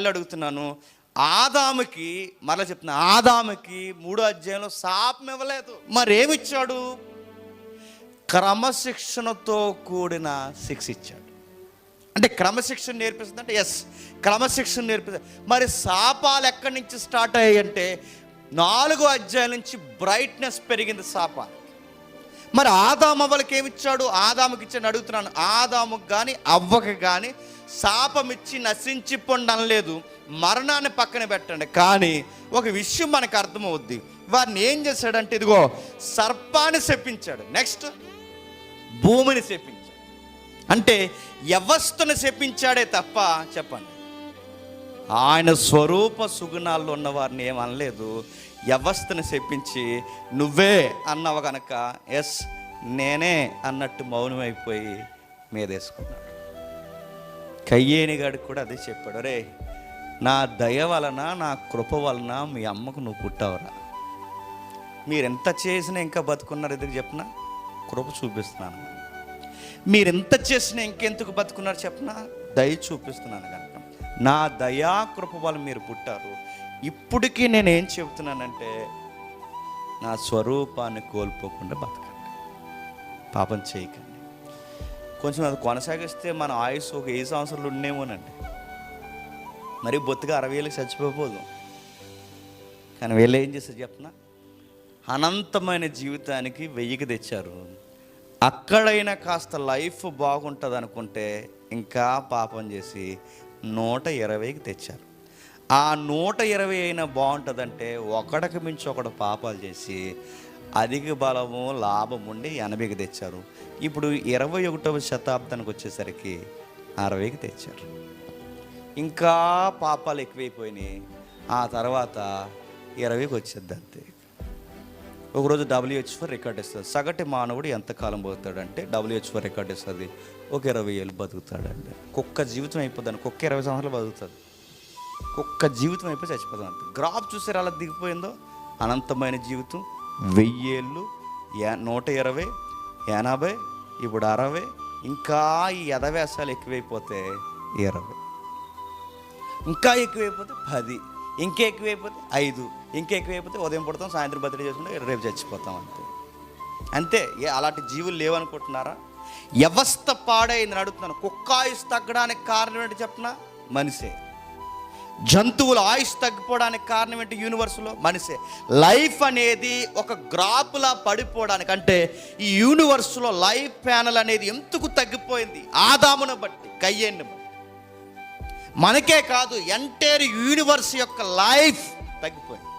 మళ్ళీ అడుగుతున్నాను ఆదాముకి మరలా చెప్తున్నా ఆదాముకి మూడో అధ్యాయంలో శాపం ఇవ్వలేదు. మరేమిచ్చాడు? క్రమశిక్షణతో కూడిన శిక్ష ఇచ్చాడు. అంటే క్రమశిక్షణ నేర్పిస్తుంది అంటే ఎస్ క్రమశిక్షణ నేర్పిస్తుంది మరి శాపాలు ఎక్కడి నుంచి స్టార్ట్ అయ్యాయి అంటే నాలుగో అధ్యాయం నుంచి బ్రైట్నెస్ పెరిగింది శాపాలు. మరి ఆదాము అవ్వలకి ఏమిచ్చాడు? ఆదాముకి ఇచ్చాడు అడుగుతున్నాను. ఆదాముకి కానీ అవ్వకి కానీ శాపమిచ్చి ఇచ్చి నశించిపోండి అనలేదు మరణాన్ని పక్కన పెట్టండి. కానీ ఒక విషయం మనకు అర్థమవుద్ది. వారిని ఏం చేశాడంటే ఇదిగో సర్పాన్ని శపించాడు. నెక్స్ట్ భూమిని శపించాడు. అంటే వ్యవస్థను శపించాడే తప్ప చెప్పండి. ఆయన స్వరూప సుగుణాల్లో ఉన్న వారిని ఏమనలేదు వ్యవస్థను శపించి నువ్వే అన్నవ గనక ఎస్ నేనే అన్నట్టు మౌనమైపోయి మీదేసుకున్నాడు కయ్యేని గాడికి కూడా అదే చెప్పాడు రే నా దయ వలన నా కృప వలన మీ అమ్మకు నువ్వు పుట్టావురా. మీరు ఎంత చేసినా ఇంకా బతుకున్నారు ఎందుకు చెప్పిన? కృప చూపిస్తున్నాను. మీరు ఎంత చేసినా ఇంకెందుకు బతుకున్నారు చెప్పిన? దయ చూపిస్తున్నాను కనుక. నా దయా కృప వల్ల మీరు పుట్టారు. ఇప్పటికీ నేను ఏం చెబుతున్నానంటే నా స్వరూపాన్ని కోల్పోకుండా బతకండి. పాపం చేయకండి. కొంచెం అది కొనసాగిస్తే మన ఆయుస్ ఒక ఏ సంవత్సరాలు ఉండేమోనండి. మరి బొత్తుగా అరవై ఏళ్ళకి చచ్చిపోకపోదు కానీ వీళ్ళు ఏం చేస్తారు చెప్పనా? అనంతమైన జీవితానికి వెయ్యికి తెచ్చారు. అక్కడైనా కాస్త లైఫ్ బాగుంటుంది అనుకుంటే ఇంకా పాపం చేసి నూట ఇరవైకి తెచ్చారు. ఆ నూట ఇరవై అయినా బాగుంటుందంటే ఒకడికి మించి ఒకడు పాపాలు చేసి అధిక బలము లాభం ఉండి ఎనభైకి తెచ్చారు. ఇప్పుడు ఇరవై ఒకటవ శతాబ్దానికి వచ్చేసరికి అరవైకి తెచ్చారు. ఇంకా పాపాలు ఎక్కువైపోయినాయి. ఆ తర్వాత ఇరవైకి వచ్చేద్ది అంతే. ఒకరోజు డబ్ల్యూహెచ్ఓ రికార్డ్ ఇస్తుంది సగటు మానవుడు ఎంతకాలం బతుకుతాడంటే డబ్ల్యూహెచ్ఓ రికార్డ్ ఇస్తుంది. ఒక ఇరవై ఏళ్ళు బతుకుతాడండి. కుక్క జీవితం అయిపోద్దని కుక్క ఇరవై సంవత్సరాలు బతుకుతుంది. కుక్క జీవితం అయిపోయి చచ్చిపోతుంది అంతే. గ్రాఫ్ చూసారు అలా దిగిపోయిందో? అనంతమైన జీవితం. వెయ్యేళ్ళు నూట ఇరవై ఎనభై ఇప్పుడు అరవై ఇంకా ఈ యథవ్యాసాలు ఎక్కువైపోతే ఇరవై. ఇంకా ఎక్కువైపోతే పది ఇంకా ఎక్కువైపోతే ఐదు ఇంకా ఎక్కువైపోతే ఉదయం పడతాం సాయంత్రం బదిలీ చేసుకుంటే రేపు చచ్చిపోతాం అంతే. అంతే ఏ అలాంటి జీవులు లేవనుకుంటున్నారా? వ్యవస్థ పాడైందని అడుగుతున్నాను. కుక్క తగ్గడానికి కారణం ఏంటి చెప్పిన మనిషే. జంతువుల ఆయుష్ తగ్గిపోవడానికి కారణం ఏంటి యూనివర్స్లో? మనిషే. లైఫ్ అనేది ఒక గ్రాపులా పడిపోవడానికి అంటే ఈ యూనివర్స్లో లైఫ్ ప్యానల్ అనేది ఎందుకు తగ్గిపోయింది? ఆదామును బట్టి కయ్యేన్ని బట్టి. మనకే కాదు ఎంటైర్ యూనివర్స్ యొక్క లైఫ్ తగ్గిపోయింది.